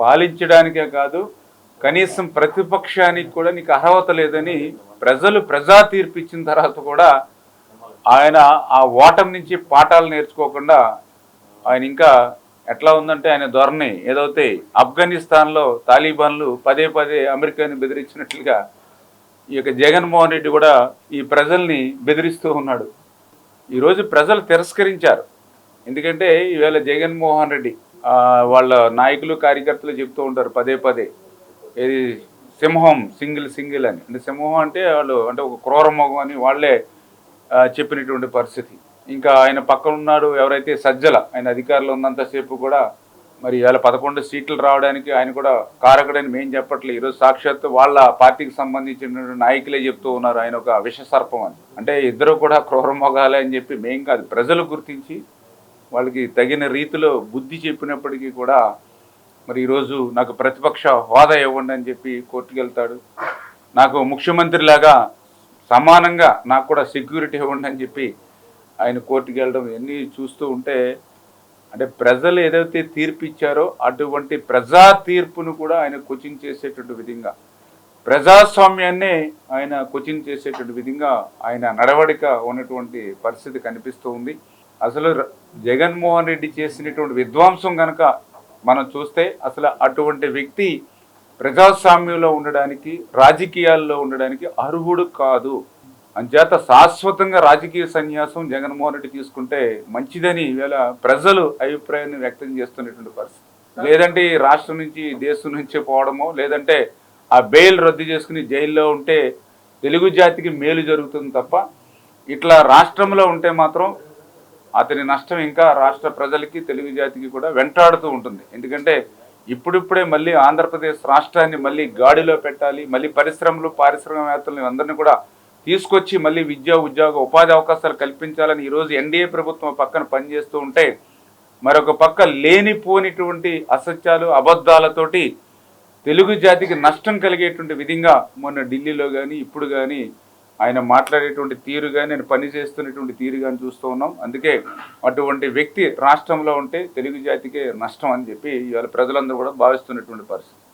పాలించడానికే కాదు కనీసం ప్రతిపక్షానికి కూడా నీకు అర్హత లేదని ప్రజలు ప్రజా తీర్పు ఇచ్చిన తర్వాత కూడా ఆయన ఆ ఓటమి నుంచి పాఠాలు నేర్చుకోకుండా ఆయన ఇంకా ఎట్లా ఉందంటే ఆయన ధోరణి ఏదైతే ఆఫ్ఘనిస్తాన్లో తాలిబాన్లు పదే పదే అమెరికాని బెదిరించినట్లుగా ఈ యొక్క జగన్మోహన్ రెడ్డి కూడా ఈ ప్రజల్ని బెదిరిస్తూ ఉన్నాడు. ఈరోజు ప్రజలు తిరస్కరించారు. ఎందుకంటే ఈవేళ జగన్మోహన్ రెడ్డి వాళ్ళ నాయకులు కార్యకర్తలు చెప్తూ ఉంటారు పదే పదే. ఏది సింహం సింగిల్ సింగిల్ అని. అంటే సింహం అంటే వాళ్ళు అంటే ఒక క్రూర మొగం అని వాళ్ళే చెప్పినటువంటి పరిస్థితి. ఇంకా ఆయన పక్కన ఉన్నాడు ఎవరైతే సజ్జల ఆయన అధికారులు ఉన్నంతసేపు కూడా మరి ఇవాళ పదకొండు సీట్లు రావడానికి ఆయన కూడా కారకుడని మేం చెప్పట్లేదు ఈరోజు సాక్షాత్ వాళ్ళ పార్టీకి సంబంధించిన నాయకులే చెప్తూ ఉన్నారు ఆయన ఒక విష సర్పం అని. అంటే ఇద్దరు కూడా క్రూర మొగాలే అని చెప్పి మేం కాదు ప్రజలు గుర్తించి వాళ్ళకి తగిన రీతిలో బుద్ధి చెప్పినప్పటికీ కూడా మరి ఈరోజు నాకు ప్రతిపక్ష హోదా ఇవ్వండి అని చెప్పి కోర్టుకు వెళ్తాడు. నాకు ముఖ్యమంత్రి లాగా సమానంగా నాకు కూడా సెక్యూరిటీ ఇవ్వండి అని చెప్పి ఆయన కోర్టుకు వెళ్ళడం ఇవన్నీ చూస్తూ ఉంటే అంటే ప్రజలు ఏదైతే తీర్పు ఇచ్చారో అటువంటి ప్రజా తీర్పును కూడా ఆయన కోచింగ్ చేసేటువంటి విధంగా ప్రజాస్వామ్యాన్ని ఆయన కోచింగ్ చేసేటువంటి విధంగా ఆయన నడవడిక ఉన్నటువంటి పరిస్థితి కనిపిస్తూ ఉంది. అసలు జగన్మోహన్ రెడ్డి చేసినటువంటి విధ్వంసం కనుక మనం చూస్తే అసలు అటువంటి వ్యక్తి ప్రజాస్వామ్యంలో ఉండడానికి రాజకీయాల్లో ఉండడానికి అర్హుడు కాదు. అంచేత శాశ్వతంగా రాజకీయ సన్యాసం జగన్మోహన్ రెడ్డి తీసుకుంటే మంచిదని ఈవేళ ప్రజలు అభిప్రాయాన్ని వ్యక్తం చేస్తున్నటువంటి పరిస్థితి. లేదంటే ఈ రాష్ట్రం నుంచి దేశం నుంచి పోవడమో లేదంటే ఆ బెయిల్ రద్దు చేసుకుని జైల్లో ఉంటే తెలుగు జాతికి మేలు జరుగుతుంది తప్ప ఇట్లా రాష్ట్రంలో ఉంటే మాత్రం అతని నష్టం ఇంకా రాష్ట్ర ప్రజలకి తెలుగు జాతికి కూడా వెంటాడుతూ ఉంటుంది. ఎందుకంటే ఇప్పుడిప్పుడే మళ్ళీ ఆంధ్రప్రదేశ్ రాష్ట్రాన్ని మళ్ళీ గాడిలో పెట్టాలి మళ్ళీ పరిశ్రమలు పారిశ్రామికవేత్తలను అందరినీ కూడా తీసుకొచ్చి మళ్ళీ విద్యా ఉద్యోగ ఉపాధి అవకాశాలు కల్పించాలని ఈరోజు ఎన్డీఏ ప్రభుత్వం పక్కన పనిచేస్తూ ఉంటే మరొక పక్క లేనిపోనిటువంటి అసత్యాలు అబద్ధాలతోటి తెలుగు జాతికి నష్టం కలిగేటువంటి విధంగా మొన్న ఢిల్లీలో కానీ ఇప్పుడు కానీ ఆయన మాట్లాడేటువంటి తీరుగా నేను పని పనిచేస్తున్నటువంటి తీరుగా చూస్తూ ఉన్నాం. అందుకే అటువంటి వ్యక్తి రాష్ట్రంలో ఉంటే తెలుగు జాతికే నష్టం అని చెప్పి ఇవాళ ప్రజలందరూ కూడా భావిస్తున్నటువంటి పరిస్థితి.